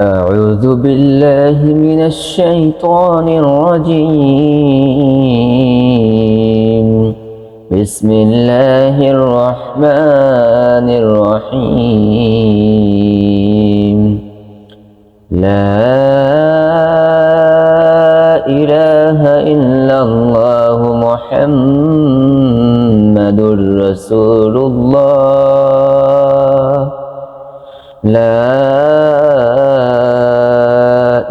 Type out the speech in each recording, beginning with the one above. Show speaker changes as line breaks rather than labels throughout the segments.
أعوذ بالله من الشيطان الرجيم. بسم الله الرحمن الرحيم. لا إله إلا الله محمد رسول الله. لا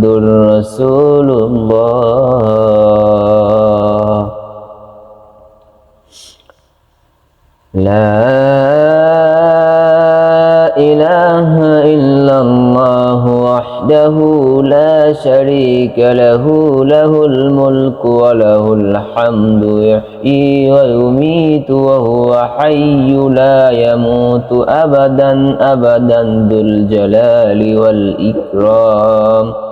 رسول الله. لا إله إلا الله وحده لا شريك له له الملك وله الحمد يحيي ويميت وهو حي لا يموت أبدا أبدا ذو الجلال والإكرام.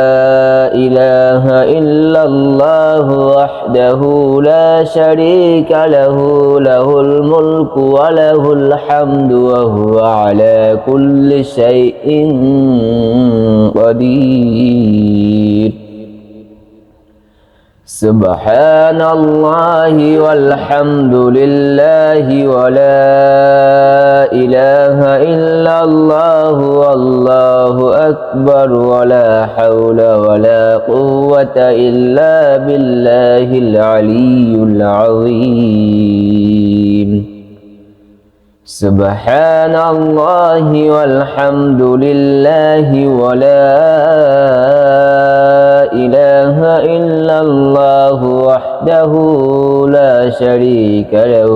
إله إلا الله وحده لا شريك له له الملك وله الحمد وهو على كل شيء قدير. سبحان الله والحمد لله ولا إله إلا الله والله أكبر ولا حول ولا قوة إلا بالله العلي العظيم. سبحان الله والحمد لله ولا إله إلا الله وحده لا شريك له.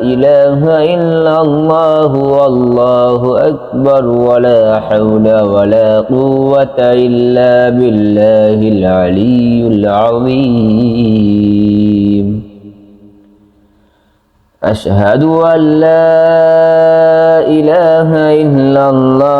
إله إلا الله والله أكبر ولا حول ولا قوة إلا بالله العلي العظيم. أشهد أن لا إله إلا الله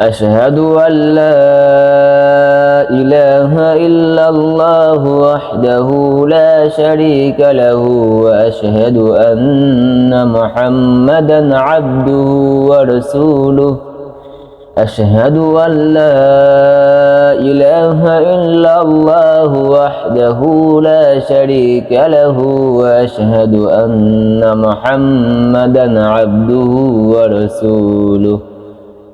أشهد أن لا إله إلا الله وحده لا شريك له وأشهد أن محمدا عبده ورسوله. أشهد أن لا إله إلا الله وحده لا شريك له وأشهد أن محمدا عبده ورسوله.